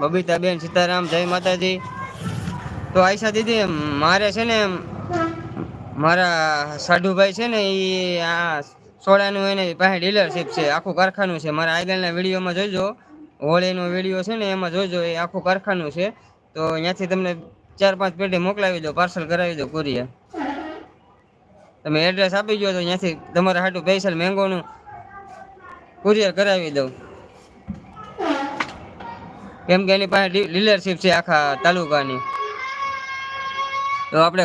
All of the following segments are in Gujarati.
બબીતાબેન સીતારામ, જય માતાજી. તો આયશા દીદી, મારે છે ને, મારા સાઢુભાઈ છે ને એ આ સોડાનું એને પાસે ડીલરશીપ છે, આખું કારખાનું છે. મારા આગળના વિડીયોમાં જોજો, હોળીનો વીડિયો છે ને, એમાં જોજો, એ આખું કારખાનું છે. તો અહીંયાથી તમને ચાર પાંચ પેટી મોકલાવી દો, પાર્સલ કરાવી દો કુરિયર. તમે એડ્રેસ આપી દો તો અહીંયાથી તમારા હાટું સ્પેશિયલ મેંગોનું કુરિયર કરાવી દઉં. કેમ કે એની પાસે ડીલરશીપ છે આખા તાલુકાની. તો આપણે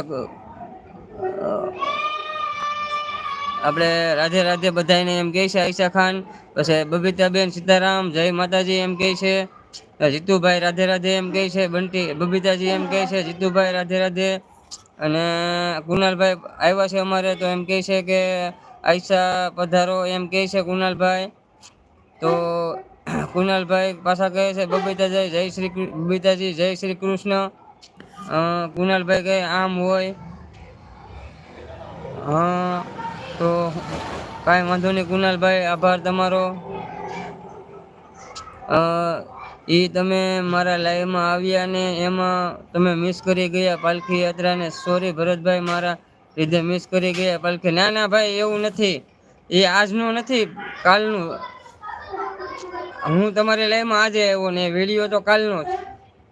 આપણે રાધે રાધે બધાને એમ કહે છે, આયશા ખાન. પછી બબીતાબેન સીતારામ, જય માતાજી એમ કહે છે. જીતુભાઈ રાધે રાધે એમ કહે છે, બંટી, બબીતાજી એમ કહે છે, જીતુભાઈ રાધે રાધે. અને કુનાલભાઈ આવ્યા છે અમારે તો એમ કહે છે કે, આયશા પધારો. એમ કહે છે કુનાલભાઈ તો કુનાલભાઈ પાછા કહે છે, બબીતાજી, જય શ્રી બબીતાજી, જય શ્રી કૃષ્ણ. કુનાલભાઈ કહે, આમ હોય. હા તો કાંઈ વાંધો નહીં કુનાલભાઈ આભાર તમારો. એ તમે મારા લાઈવમાં આવ્યા ને એમાં તમે મિસ કરી ગયા પાલખી યાત્રાને સોરી ભરતભાઈ, મારા લીધે મિસ કરી ગયા પાલખી. ના ના, ભાઈ, એવું નથી. એ આજનું નથી, કાલનું. હું તમારે લાઈવમાં આજે આવ્યો ને વીડિયો તો કાલનો જ.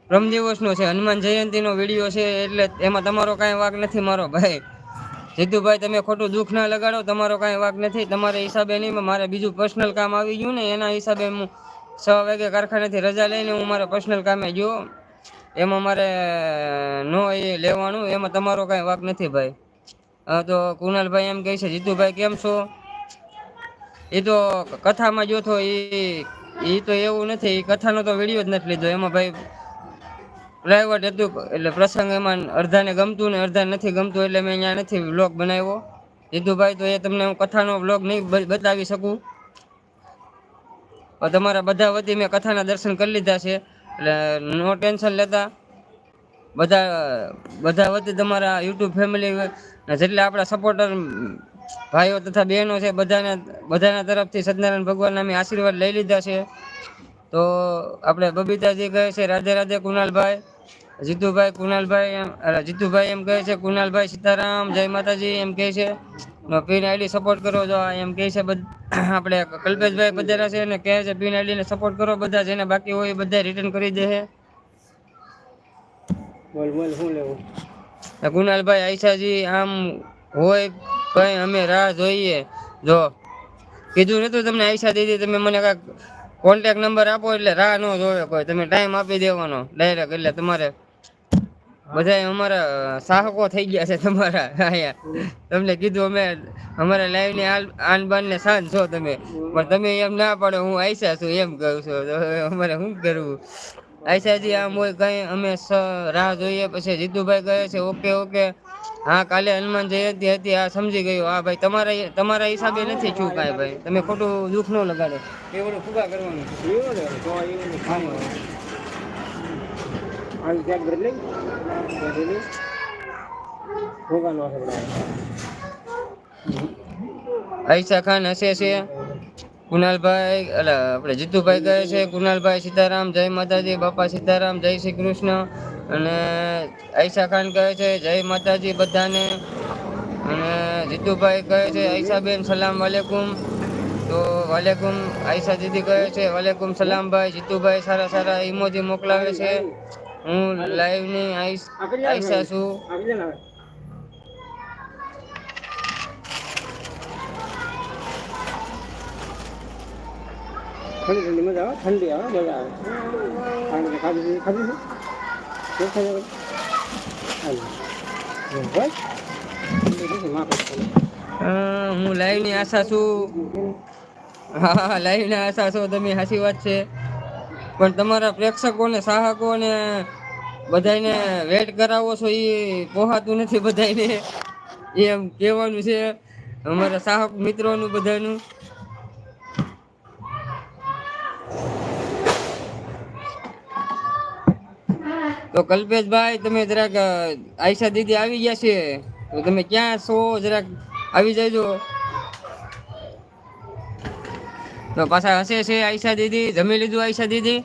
પ્રમ દિવસનો છે, હનુમાન જયંતિનો વીડિયો છે, એટલે એમાં તમારો કાંઈ વાક નથી મારો ભાઈ. જીતુભાઈ, તમે ખોટું દુઃખ ના લગાડો, તમારો કાંઈ વાક નથી. તમારા હિસાબે નહીં મારે બીજું પર્સનલ કામ આવી ગયું ને, એના હિસાબે હું છ વાગે કારખાનેથી રજા લઈને હું મારા પર્સનલ કામે ગયો. એમાં મારે નો એ લેવાનું, એમાં તમારો કાંઈ વાક નથી ભાઈ. તો કુનાલભાઈ એમ કહે છે, જીતુભાઈ, કેમ છો? એ તો કથામાં જો થો એ એ તો એવું નથી એ કથાનો તો વીડિયો જ નથી લીધો. એમાં ભાઈ પ્રાઇવેટ હતું, એટલે પ્રસંગ એમાં અડધાને ગમતું ને અડધા નથી ગમતું, એટલે મેં અહીંયા નથી વ્લોગ બનાવ્યો. જીતુભાઈ, તો એ તમને હું કથાનો વ્લોગ નહીં બતાવી શકું. તમારા બધા વતી મેં કથાના દર્શન કરી લીધા છે, એટલે નો ટેન્શન લેતા. બધા બધા વતી તમારા યુટ્યુબ ફેમિલી જેટલા આપણા સપોર્ટર ભાઈઓ તથા બહેનો છે બધાના બધાના તરફથી સત્યનારાયણ ભગવાનના મેં આશીર્વાદ લઈ લીધા છે. તો આપણે બબીતાજી કહે છે રાધે રાધે કુનાલભાઈ જીતુભાઈ કુનાલભાઈ એમ જીતુભાઈ એમ કહે છે કુનાલભાઈ સીતારામ જય માતાજી. એમ કહે છે. પીન આઈડી સપોર્ટ કરો જો એમ કહે છે આપણે કલ્પેશભાઈ પધારા છે અને કહે છે પીન આઈડીને સપોર્ટ કરો બધા જેને બાકી હોય એ બધા રિટર્ન કરી દે છે બોલ બોલ શું લેવું? આઈશાજી આમ હોય કઈ અમે રાહ જોઈએ. જો, કીધું નતું તમને આયશા દીદી, તમે મને કાંઈક કોન્ટેક નંબર આપો એટલે રાહ ન જોવે કોઈ. તમે ટાઈમ આપી દેવાનો ડાયરેક્ટ એટલે તમારે બધા અમારા સાહકો થઈ ગયા છે તમારા અહીંયા. તમને કીધું અમે, અમારા લાઈવની આન બાન ને શાન છો તમે. પણ તમે એમ ના પાડો, હું આયશા છું એમ કહું છું. અમારે શું કરવું? આયશાજી આમ હોય, કઈ અમે રાહ જોઈએ. પછી જીતુભાઈ કહે છે, ઓકે ઓકે. હા કાલે હનુમાન જયંતિ હતી આ સમજી ગયો. હા ભાઈ તમારા તમારા હિસાબે નથી છું કાંઈ ભાઈ? તમે ખોટું દુઃખ ન લગાડો. એ બધું ફુગા કરવાનું? એવું એવું હશે આયશા ખાન હસે છે. કુનાલભાઈ એટલે આપણે જીતુભાઈ કહે છે કુનાલભાઈ સીતારામ જય માતાજી બાપા સીતારામ જય શ્રી કૃષ્ણ. અને આયશા ખાન કહે છે, જય માતાજી બધાને. અને જીતુભાઈ કહે છે, આયશાબેન, સલામ વાલેકુમ. તો વાલેકુમ, આયશા દીદી કહે છે, વાલેકુમ સલામ ભાઈ. જીતુભાઈ સારા સારા ઇમોજી મોકલાવે છે. હું લાઈવની આઈશ આયશા છું. ઠંડી ઠંડી, મજા આવે? ઠંડી આવે, મજા આવે. ખાધી ખાધી છે લાઈવની હું આશા છું. હા, લાઈવની આશા છો, તમે સાચી વાત છે. પણ તમારા પ્રેક્ષકોને, સાહકોને બધાને વેટ કરાવો છો, એ પોહાતું નથી બધાને એમ કહેવાનું છે. અમારા સાહક મિત્રોનું બધાનું. તો કલ્પેશભાઈ, તમે જરાક આયશા દીદી આવી ગયા છે, તો તમે ક્યાં છો? જરાક આવી જજો. તો પાછા હશે છે આયશા દીદી? જમી લીધું આયશા દીદી?